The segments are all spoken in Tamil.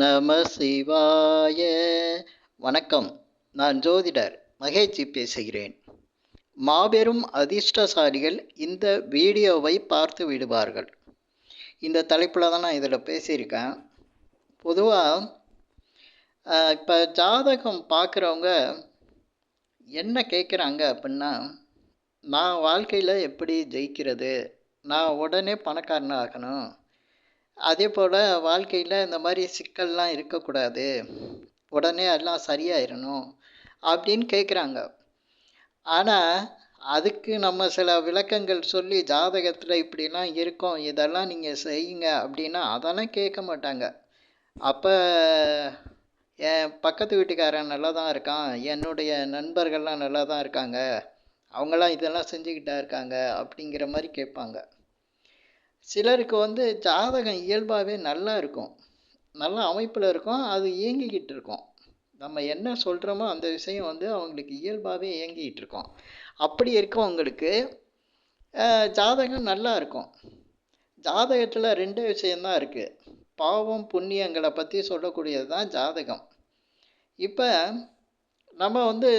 நம சிவாய. வணக்கம். நான் ஜோதிடர் மகேஜி பேசுகிறேன். மாபெரும் அதிர்ஷ்டசாலிகள் இந்த வீடியோவை பார்த்து விடுவார்கள். இந்த தலைப்பில் தான் நான் இதில் பேசியிருக்கேன். பொதுவாக இப்போ ஜாதகம் பார்க்குறவங்க என்ன கேட்குறாங்க அப்படின்னா நான் வாழ்க்கையில் எப்படி ஜெயிக்கிறது? நான் உடனே பணக்காரனாகணும் ஆகணும். அதே போல் வாழ்க்கையில் இந்த மாதிரி சிக்கல்லாம் இருக்கக்கூடாது. உடனே எல்லாம் சரியாயிடணும் அப்படின்னு கேட்குறாங்க ஆனால் அதுக்கு நம்ம சில விளக்கங்கள் சொல்லி ஜாதகத்தில் இப்படிலாம் இருக்கும் இதெல்லாம் நீங்கள் செய்யுங்க அப்படின்னா அதெல்லாம் கேட்க மாட்டாங்க. அப்போ என் பக்கத்து வீட்டுக்காரன் நல்லா தான் இருக்கான் என்னுடைய நண்பர்கள்லாம் நல்லா தான் இருக்காங்க அவங்களாம் இதெல்லாம் செஞ்சுக்கிட்டா இருக்காங்க அப்படிங்கிற மாதிரி கேட்பாங்க. சிலருக்கு வந்து ஜாதகம் இயல்பாகவே நல்லா இருக்கும். நல்ல அமைப்பில் இருக்கும். அது இயங்கிக்கிட்டு இருக்கும். நம்ம என்ன சொல்கிறோமோ அந்த விஷயம் வந்து அவங்களுக்கு இயல்பாகவே இயங்கிக்கிட்டு இருக்கும். அப்படி இருக்கவங்களுக்கு ஜாதகம் நல்லா இருக்கும். ஜாதகத்தில் ரெண்டு விஷயந்தான் இருக்குது பாவம் புண்ணியங்களை பற்றி சொல்லக்கூடியது தான் ஜாதகம். இப்போ நம்ம வந்து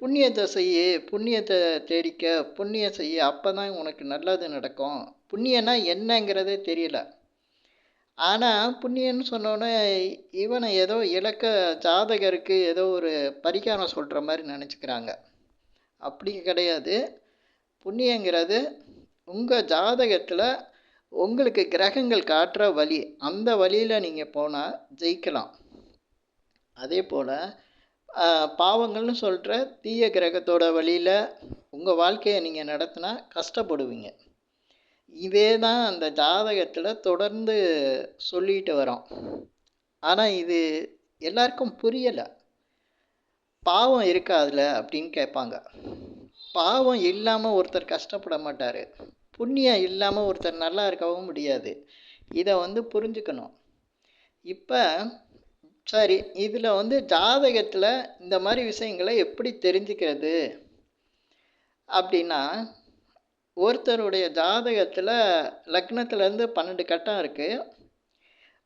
புண்ணியத்தை செய்ய புண்ணியத்தை தேடிக்க புண்ணியம் செய்ய அப்போ தான் உனக்கு நல்லது நடக்கும். புண்ணியன்னா என்னங்கிறதே தெரியல. ஆனால் புண்ணியன்னு சொன்னோன்னே இவனை ஏதோ இலக்க ஜாதகருக்கு ஏதோ ஒரு பரிகாரம் சொல்கிற மாதிரி நினச்சிக்கிறாங்க. அப்படி கிடையாது. புண்ணியங்கிறது உங்கள் ஜாதகத்தில் உங்களுக்கு கிரகங்கள் காட்டுற வழி. அந்த வழியில் நீங்கள் போனால் ஜெயிக்கலாம். அதே போல் பாவங்கள்னு சொல்கிற தீய கிரகத்தோட வழியில் உங்கள் வாழ்க்கையை நீங்கள் நடத்தினா கஷ்டப்படுவீங்க. இதே தான் அந்த ஜாதகத்தில் தொடர்ந்து சொல்லிட்டு வரோம். ஆனால் இது எல்லாருக்கும் புரியலை. பாவம் இருக்கா அதில் அப்படின்னு கேட்பாங்க. பாவம் இல்லாமல் ஒருத்தர் கஷ்டப்பட மாட்டார். புண்ணியம் இல்லாமல் ஒருத்தர் நல்லா இருக்கவும் முடியாது. இதை வந்து புரிஞ்சுக்கணும். இப்போ சரி இதில் வந்து ஜாதகத்தில் இந்த மாதிரி விஷயங்களை எப்படி தெரிஞ்சுக்கிறது? அப்படின்னா ஒருத்தருடைய ஜாதகத்தில் லக்னத்துலேருந்து பன்னெண்டு கட்டம் இருக்குது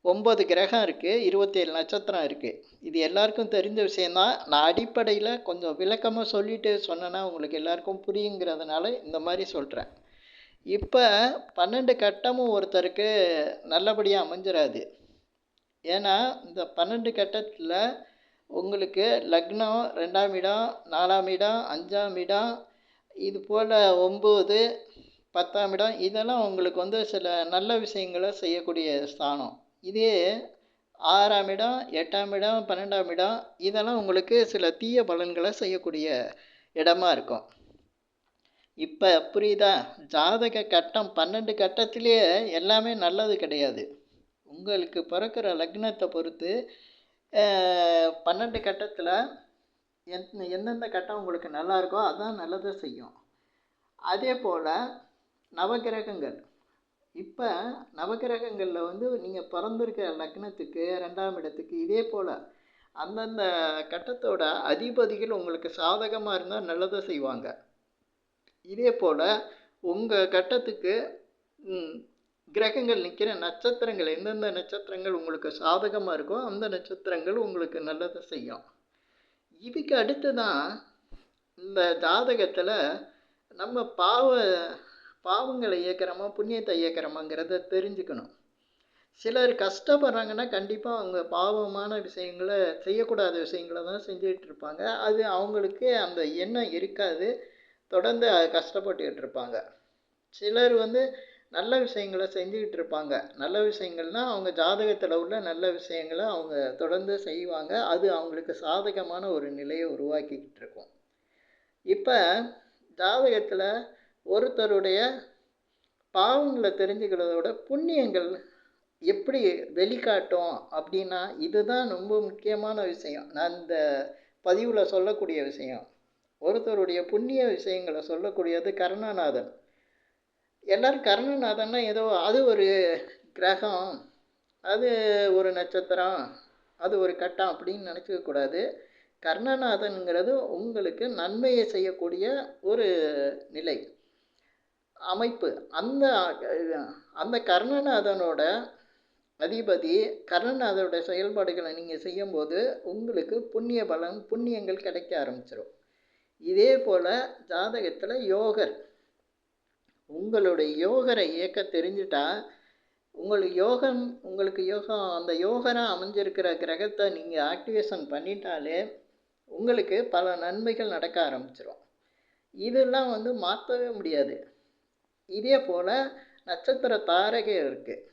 ஒம்பது கிரகம் இருக்குது இருபத்தேழு நட்சத்திரம் இருக்குது இது எல்லாருக்கும் தெரிஞ்ச விஷயந்தான் நான் அடிப்படையில் கொஞ்சம் விளக்கமாக சொல்லிட்டு சொன்னேன்னா உங்களுக்கு எல்லாருக்கும் புரியுங்கிறதுனால இந்த மாதிரி சொல்கிறேன் இப்போ பன்னெண்டு கட்டமும் ஒருத்தருக்கு நல்லபடியாக அமைஞ்சிடாது ஏன்னா இந்த பன்னெண்டு கட்டத்தில் உங்களுக்கு லக்னம் ரெண்டாம் இடம் நாலாம் இடம் அஞ்சாம் இடம் இது போல் ஒம்பது பத்தாம் இடம் இதெல்லாம் உங்களுக்கு வந்து சில நல்ல விஷயங்களை செய்யக்கூடிய ஸ்தானம். இதே ஆறாம் இடம் எட்டாம் இடம் பன்னெண்டாம் இடம் இதெல்லாம் உங்களுக்கு சில தீய பலன்களை செய்யக்கூடிய இடமா இருக்கும். இப்போ புரியுதா? ஜாதக கட்டம் பன்னெண்டு கட்டத்திலேயே எல்லாமே நல்லது கிடையாது. உங்களுக்கு பிறக்கிற லக்னத்தை பொறுத்து பன்னெண்டு கட்டத்தில் எந் எந்தெந்த கட்டம் உங்களுக்கு நல்லா இருக்கோ அதுதான் நல்லதை செய்யும். அதே போல் நவகிரகங்கள். இப்போ நவகிரகங்களில் வந்து நீங்கள் பிறந்திருக்கிற லக்னத்துக்கு ரெண்டாம் இடத்துக்கு இதே போல் அந்தந்த கட்டத்தோட அதிபதிகள் உங்களுக்கு சாதகமாக இருந்தால் நல்லதை செய்வாங்க. இதே போல் உங்கள் கட்டத்துக்கு கிரகங்கள் நிற்கிற நட்சத்திரங்கள் எந்தெந்த நட்சத்திரங்கள் உங்களுக்கு சாதகமாக இருக்கோ அந்த நட்சத்திரங்கள் உங்களுக்கு நல்லதை செய்யும். இதுக்கு அடுத்து தான் இந்த ஜாதகத்தில் நம்ம பாவ பாவங்களை இயக்கிறோமா புண்ணியத்தை இயக்கிறோமாங்கிறத தெரிஞ்சுக்கணும். சிலர் கஷ்டப்படுறாங்கன்னா கண்டிப்பாக அவங்க பாவமான விஷயங்களை செய்யக்கூடாத விஷயங்களை தான் செஞ்சுக்கிட்டு இருப்பாங்க. அது அவங்களுக்கு அந்த எண்ணம் இருக்காது. தொடர்ந்து கஷ்டப்பட்டுக்கிட்டு இருப்பாங்க. சிலர் வந்து நல்ல விஷயங்களை செஞ்சுக்கிட்டு இருப்பாங்க நல்ல விஷயங்கள்னால் அவங்க ஜாதகத்தில் உள்ள நல்ல விஷயங்களை அவங்க தொடர்ந்து செய்வாங்க. அது அவங்களுக்கு சாதகமான ஒரு நிலையை உருவாக்கிக்கிட்டு இருக்கும் இப்போ ஜாதகத்தில் ஒருத்தருடைய பாவங்களை தெரிஞ்சுக்கிறதோட புண்ணியங்கள் எப்படி வெளிக்காட்டும் அப்படின்னா இதுதான் ரொம்ப முக்கியமான விஷயம். நான் இந்த பதிவில் சொல்லக்கூடிய விஷயம். ஒருத்தருடைய புண்ணிய விஷயங்களை சொல்லக்கூடியது கருணாநாதன். எல்லோரும் கர்ணநாதன்னா ஏதோ அது ஒரு கிரகம் அது ஒரு நட்சத்திரம் அது ஒரு கட்டம் அப்படின்னு நினச்சிக்கக்கூடாது கர்ணநாதனுங்கிறது உங்களுக்கு நன்மையை செய்யக்கூடிய ஒரு நிலை. அமைப்பு. அந்த அந்த கர்ணநாதனோட அதிபதி கர்ணநாதனோட செயல்பாடுகளை நீங்கள் செய்யும்போது உங்களுக்கு புண்ணிய பலன் புண்ணியங்கள் கிடைக்க ஆரம்பிச்சிடும் இதே போல் ஜாதகத்தில் யோகர். உங்களுடைய யோகரை இயக்க தெரிஞ்சிட்டா உங்களுக்கு யோகம் உங்களுக்கு யோகம் அந்த யோகராக அமைஞ்சிருக்கிற கிரகத்தை நீங்கள் ஆக்டிவேஷன் பண்ணிட்டாலே உங்களுக்கு பல நன்மைகள் நடக்க ஆரம்பிச்சிடும் இதெல்லாம் வந்து மாற்றவே முடியாது. இதே போல் நட்சத்திர தாரகை இருக்குது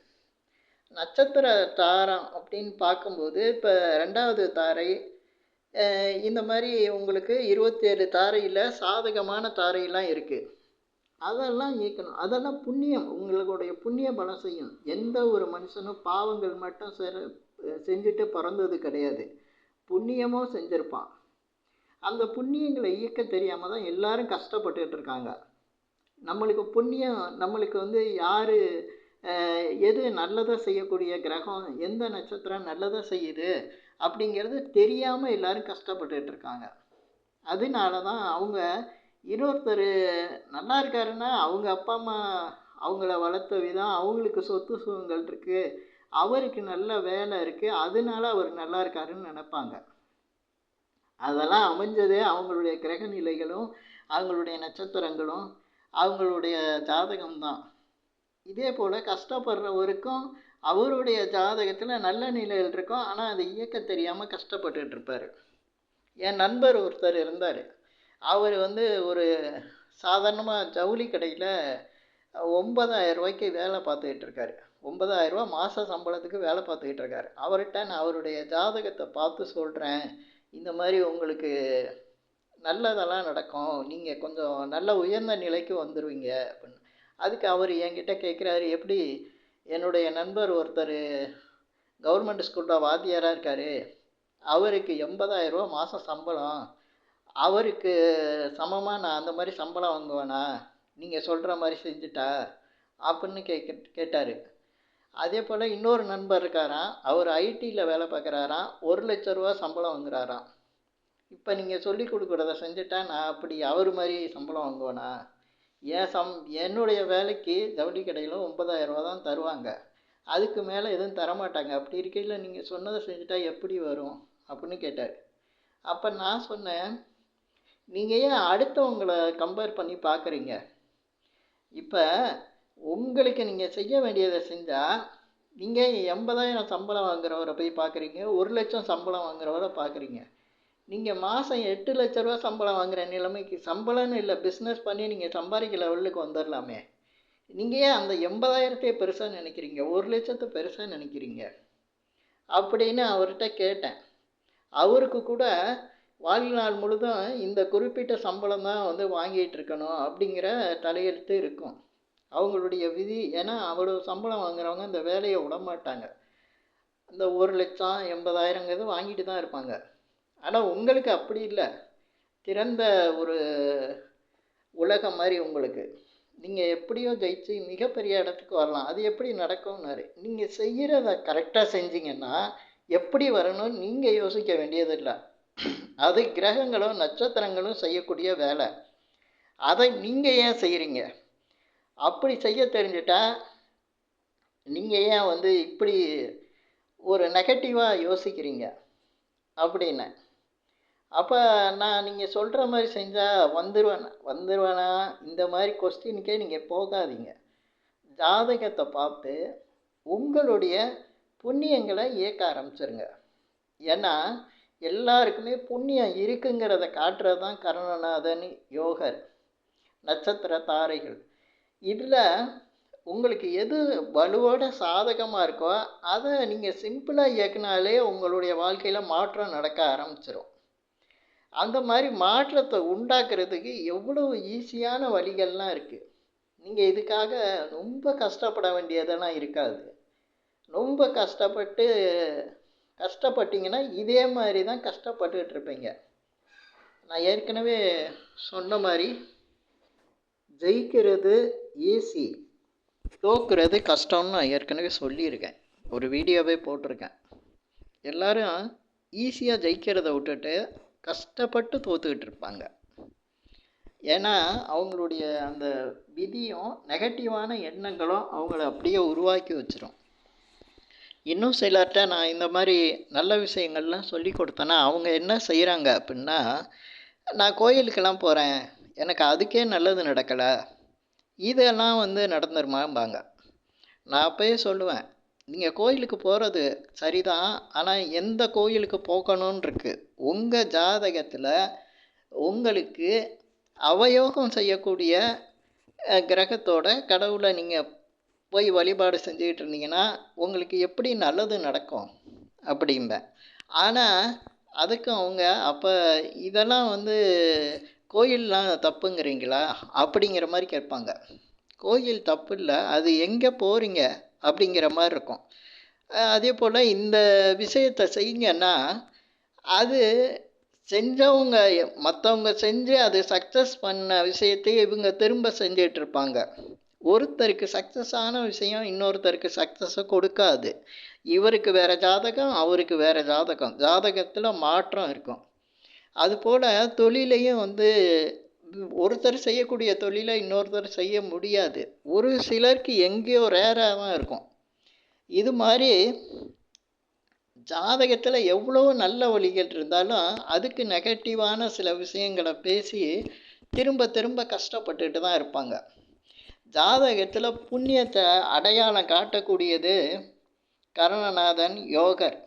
நட்சத்திர தாரம் அப்படின்னு பார்க்கும்போது இப்போ ரெண்டாவது தாரை இந்த மாதிரி உங்களுக்கு இருபத்தேழு தாரையில் சாதகமான தாரையெல்லாம் இருக்குது அதெல்லாம் இயக்கணும். அதெல்லாம் புண்ணியம். உங்களுடைய புண்ணிய பலம் செய்யும். எந்த ஒரு மனுஷனும் பாவங்கள் மட்டும் செ- செஞ்சுட்டு பிறந்தது கிடையாது. புண்ணியமும் செஞ்சுருப்பான். அந்த புண்ணியங்களை இயக்க தெரியாமல் தான் எல்லாரும் கஷ்டப்பட்டுட்டு இருக்காங்க. நம்மளுக்கு புண்ணியம் நம்மளுக்கு வந்து யார் எது நல்லதாக செய்யக்கூடிய கிரகம் எந்த நட்சத்திரம் நல்லதாக செய்யுது அப்படிங்கிறது தெரியாமல் எல்லோரும் கஷ்டப்பட்டுட்டு இருக்காங்க. அதனால தான் அவங்க இன்னொருத்தர் நல்லா இருக்காருன்னா அவங்க அப்பா அம்மா அவங்கள வளர்த்த விதம் அவங்களுக்கு சொத்து சுகங்கள் இருக்குது அவருக்கு நல்ல வேலை இருக்குது அதனால அவர் நல்லா இருக்காருன்னு நினப்பாங்க. அதெல்லாம் அமைஞ்சதே அவங்களுடைய கிரக நிலைகளும் அவங்களுடைய நட்சத்திரங்களும் அவங்களுடைய ஜாதகம்தான் இதே போல் கஷ்டப்படுறவருக்கும் அவருடைய ஜாதகத்தில் நல்ல நிலையில் இருக்கும். ஆனால் அதை இயக்க தெரியாமல் கஷ்டப்பட்டுட்டு இருப்பார். என் நண்பர் ஒருத்தர் இருந்தார். அவர் வந்து ஒரு சாதாரணமாக ஜவுளி கடையில் ஒன்பதாயிரம் ரூபாய்க்கு வேலை பார்த்துக்கிட்டு இருக்காரு. ஒன்பதாயிரம் ரூபா மாத சம்பளத்துக்கு வேலை பார்த்துக்கிட்டு இருக்காரு. அவர்கிட்ட நான் அவருடைய ஜாதகத்தை பார்த்து சொல்கிறேன் இந்த மாதிரி உங்களுக்கு நல்லதெல்லாம் நடக்கும். நீங்கள் கொஞ்சம் நல்ல உயர்ந்த நிலைக்கு வந்துடுவீங்க அப்படின்னு. அதுக்கு அவர் என்கிட்ட கேட்குறாரு எப்படி என்னுடைய நண்பர் ஒருத்தர் கவர்மெண்ட் ஸ்கூலில் வாத்தியாராக இருக்கார். அவருக்கு எண்பதாயிரம் ரூபா மாதம் சம்பளம். அவருக்கு சமமாக நான் அந்த மாதிரி சம்பளம் வாங்குவேனா? நீங்கள் சொல்கிற மாதிரி செஞ்சுட்டா? அப்படின்னு கேட்க கேட்டார். அதே போல் இன்னொரு நண்பர் இருக்காராம். அவர் ஐடியில் வேலை பார்க்குறாராம். ஒரு லட்ச ரூபா சம்பளம் வாங்குறாராம். இப்போ நீங்கள் சொல்லி கொடுக்குறத செஞ்சுட்டா நான் அப்படி அவர் மாதிரி சம்பளம் வாங்குவேனா? என் சம் என்னுடைய வேலைக்கு ஜவுளி கடையில் ஒன்பதாயிரம் ரூபா தான் தருவாங்க. அதுக்கு மேலே எதுவும் தரமாட்டாங்க. அப்படி இருக்கையில் நீங்கள் சொன்னதை செஞ்சுட்டா எப்படி வரும்? அப்படின்னு கேட்டார். அப்போ நான் சொன்னேன் நீங்கள் ஏன் அடுத்தவங்களை கம்பேர் பண்ணி பார்க்குறீங்க? இப்போ உங்களுக்கு நீங்கள் செய்ய வேண்டியதை செஞ்சால் நீங்கள் எண்பதாயிரம் சம்பளம் வாங்குறவரை போய் பார்க்குறீங்க ஒரு லட்சம் சம்பளம் வாங்குறவரை பார்க்குறீங்க. நீங்கள் மாதம் எட்டு லட்ச ரூபா சம்பளம் வாங்குற நிலைமைக்கு சம்பளம்னு இல்லை பிஸ்னஸ் பண்ணி நீங்கள் சம்பாதிக்க லெவலுக்கு வந்துடலாமே நீங்கள் ஏன் அந்த எண்பதாயிரத்தையே பெருசாக நினைக்கிறீங்க? ஒரு லட்சத்தை பெருசாக நினைக்கிறீங்க? அப்படின்னு அவர்கிட்ட கேட்டேன். அவருக்கு கூட வாழ்நாள் முழுதும் இந்த குறிப்பிட்ட சம்பளம் தான் வந்து வாங்கிட்டு இருக்கணும் அப்படிங்கிற தலையெழுத்து இருக்கும். அவங்களுடைய விதி ஏன்னா அவ்வளோ சம்பளம் வாங்குறவங்க இந்த வேலையை விட மாட்டாங்க இந்த ஒரு லட்சம் எண்பதாயிரங்கிறது வாங்கிட்டு தான் இருப்பாங்க. ஆனால் உங்களுக்கு அப்படி இல்லை. திறந்த ஒரு உலகம் மாதிரி உங்களுக்கு. நீங்கள் எப்படியோ ஜெயிச்சு மிகப்பெரிய இடத்துக்கு வரலாம். அது எப்படி நடக்கும்னாரு? நீங்கள் செய்கிறத கரெக்டாக செஞ்சீங்கன்னா எப்படி வரணும்னு நீங்கள் யோசிக்க வேண்டியதில்லை. அது கிரகங்களும் நட்சத்திரங்களும் செய்யக்கூடிய வேலை. அதை நீங்கள் ஏன் செய்கிறீங்க அப்படி செய்ய தெரிஞ்சிட்டா நீங்கள் ஏன் வந்து இப்படி ஒரு நெகட்டிவாக யோசிக்கிறீங்க? அப்படின்னு. அப்போ நான் நீங்கள் சொல்கிற மாதிரி செஞ்சால் வந்துடுவேன் வந்துடுவேனா இந்த மாதிரி கொஸ்டினுக்கே நீங்கள் போகாதீங்க. ஜாதகத்தை பார்த்து உங்களுடைய புண்ணியங்களை இயக்க ஆரம்பிச்சிருங்க. ஏன்னா எல்லாருக்குமே புண்ணியம் இருக்குங்கிறத காட்டுறது தான் கருணநாதன் யோகர் நட்சத்திர தாரைகள். இதில் உங்களுக்கு எது வலுவோட சாதகமாக இருக்கோ அதை நீங்கள் சிம்பிளாக இயக்குனாலே உங்களுடைய வாழ்க்கையில் மாற்றம் நடக்க ஆரம்பிச்சிடும் அந்த மாதிரி மாற்றத்தை உண்டாக்குறதுக்கு எவ்வளோ ஈஸியான வழிகள்லாம் இருக்குது நீங்கள் இதுக்காக ரொம்ப கஷ்டப்பட வேண்டியதெல்லாம் இருக்காது. ரொம்ப கஷ்டப்பட்டு கஷ்டப்பட்டீங்கன்னா இதே மாதிரி தான் கஷ்டப்பட்டுக்கிட்டு இருப்பீங்க நான் ஏற்கனவே சொன்ன மாதிரி ஜெயிக்கிறது ஈஸி தோக்குறது கஷ்டம்னு நான் ஏற்கனவே சொல்லியிருக்கேன். ஒரு வீடியோவே போட்டிருக்கேன். எல்லோரும் ஈஸியாக ஜெயிக்கிறத விட்டுட்டு கஷ்டப்பட்டு தோத்துக்கிட்டு இருப்பாங்க ஏன்னா அவங்களுடைய அந்த விதியும் நெகட்டிவான எண்ணங்களும் அவங்கள அப்படியே உருவாக்கி வச்சிரும். இன்னும் சிலர்கிட்ட நான் இந்த மாதிரி நல்ல விஷயங்கள்லாம் சொல்லி கொடுத்தேன்னா அவங்க என்ன செய்கிறாங்க அப்படின்னா நான் கோயிலுக்கெல்லாம் போகிறேன் எனக்கு அதுக்கே நல்லது நடக்கலை. இதெல்லாம் வந்து நடந்துருமாம்பாங்க. நான் அப்போயே சொல்லுவேன் நீங்கள் கோயிலுக்கு போகிறது சரிதான். ஆனால் எந்த கோயிலுக்கு போகணும்னு இருக்குது உங்கள் ஜாதகத்தில் உங்களுக்கு அவயோகம் செய்யக்கூடிய கிரகத்தோட கடவுளை நீங்கள் போய் வழிபாடு செஞ்சுக்கிட்டு இருந்தீங்கன்னா உங்களுக்கு எப்படி நல்லது நடக்கும்? அப்படிம்பேன் ஆனால் அதுக்கு அவங்க அப்போ இதெல்லாம் வந்து கோயிலெலாம் தப்புங்கிறீங்களா? அப்படிங்கிற மாதிரி கேட்பாங்க. கோயில் தப்பு இல்லை அது எங்கே போகிறீங்க அப்படிங்கிற மாதிரி இருக்கும். அதே போல் இந்த விஷயத்தை செய்யுங்கன்னா அது செஞ்சவங்க மற்றவங்க செஞ்சு அது சக்ஸஸ் பண்ண விஷயத்தையே இவங்க திரும்ப செஞ்சிட்ருப்பாங்க ஒருத்தருக்கு சக்ஸஸான விஷயம் இன்னொருத்தருக்கு சக்ஸஸை கொடுக்காது. இவருக்கு வேறு ஜாதகம் அவருக்கு வேறு ஜாதகம். ஜாதகத்தில் மாற்றம் இருக்கும். அதுபோல் தொழிலையும் வந்து ஒருத்தர் செய்யக்கூடிய தொழிலை இன்னொருத்தர் செய்ய முடியாது. ஒரு சிலருக்கு எங்கேயோ ரேராக தான் இருக்கும். இது மாதிரி ஜாதகத்தில் எவ்வளோ நல்ல வழிகள் இருந்தாலும் அதுக்கு நெகட்டிவான சில விஷயங்களை பேசி திரும்ப திரும்ப கஷ்டப்பட்டுட்டு தான் இருப்பாங்க. ஜாதகத்தில் புண்ணியத்தை அடையாளம் காட்டக்கூடியது கரணநாதன் யோகர்.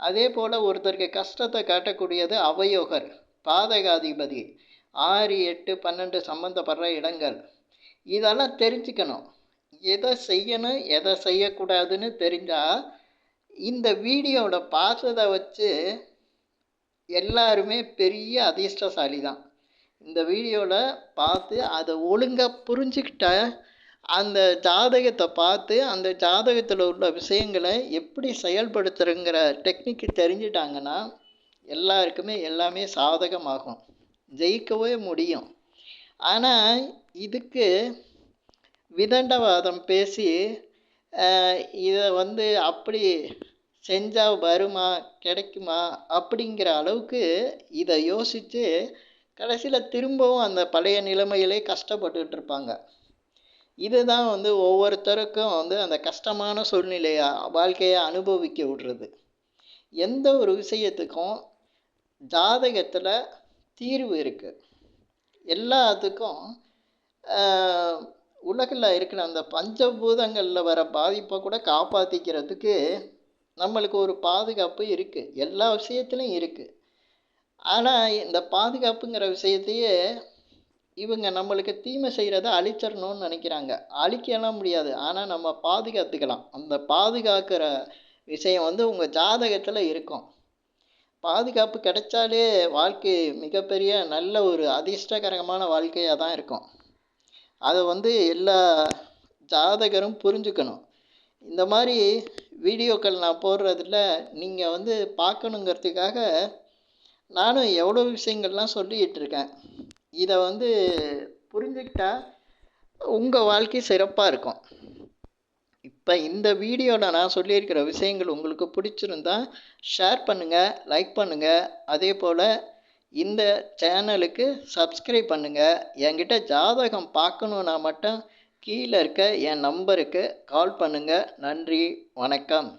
அதே போல் ஒருத்தருக்கு கஷ்டத்தை காட்டக்கூடியது அவயோகர் பாதகாதிபதி ஆறு எட்டு பன்னெண்டு சம்மந்தப்படுற இடங்கள். இதெல்லாம் தெரிஞ்சுக்கணும். எதை செய்யணும் எதை செய்யக்கூடாதுன்னு தெரிஞ்சால் இந்த வீடியோவோட பார்த்ததை வச்சு எல்லாருமே பெரிய அதிர்ஷ்டசாலி தான் இந்த வீடியோவில் பார்த்து அதை ஒழுங்காக புரிஞ்சுக்கிட்ட அந்த ஜாதகத்தை பார்த்து அந்த ஜாதகத்தில் உள்ள விஷயங்களை எப்படி செயல்படுத்துறங்கிற டெக்னிக்கு தெரிஞ்சிட்டாங்கன்னா எல்லாருக்குமே எல்லாமே சாதகமாகும். ஜெயிக்கவே முடியும். ஆனால் இதுக்கு விதண்டவாதம் பேசி இதை வந்து அப்படி செஞ்சால் வருமா கிடைக்குமா அப்படிங்கிற அளவுக்கு இதை யோசித்து கடைசியில் திரும்பவும் அந்த பழைய நிலைமையிலே கஷ்டப்பட்டுக்கிட்டு இருப்பாங்க இதுதான் வந்து ஒவ்வொருத்தருக்கும் வந்து அந்த கஷ்டமான சூழ்நிலையை வாழ்க்கையை அனுபவிக்க விடுறது. எந்த ஒரு விஷயத்துக்கும் ஜாதகத்தில் தீர்வு இருக்குது எல்லாத்துக்கும் உலகில் இருக்கிற அந்த பஞ்சபூதங்களில் வர பாதிப்பை கூட காப்பாற்றிக்கிறதுக்கு நம்மளுக்கு ஒரு பாதுகாப்பு இருக்குது எல்லா விஷயத்துலையும் இருக்குது ஆனால் இந்த பாதுகாப்புங்கிற விஷயத்தையே இவங்க நம்மளுக்கு தீமை செய்கிறத அழிச்சிடணும்னு நினைக்கிறாங்க. அழிக்கலாம் முடியாது. ஆனால் நம்ம பாதுகாத்துக்கலாம். அந்த பாதுகாக்கிற விஷயம் வந்து உங்கள் ஜாதகத்தில் இருக்கும். பாதுகாப்பு கிடைச்சாலே வாழ்க்கை மிகப்பெரிய நல்ல ஒரு அதிர்ஷ்டகரமான வாழ்க்கையாக தான் இருக்கும். அதை வந்து எல்லா ஜாதகரும் புரிஞ்சுக்கணும். இந்த மாதிரி வீடியோக்கள் நான் போடுறதில் நீங்கள் வந்து பார்க்கணுங்கிறதுக்காக நானும் எவ்வளோ விஷயங்கள்லாம் சொல்லிக்கிட்டு இருக்கேன் இதை வந்து புரிஞ்சுக்கிட்டா உங்கள் வாழ்க்கை சிறப்பாக இருக்கும். இப்போ இந்த வீடியோவில் நான் சொல்லியிருக்கிற விஷயங்கள் உங்களுக்கு பிடிச்சிருந்தா ஷேர் பண்ணுங்கள் லைக் பண்ணுங்கள் அதே போல் இந்த சேனலுக்கு சப்ஸ்கிரைப் பண்ணுங்கள் என்கிட்ட ஜாதகம் பார்க்கணுன்னா மட்டும் கீழே இருக்க என் நம்பருக்கு கால் பண்ணுங்கள் நன்றி வணக்கம்.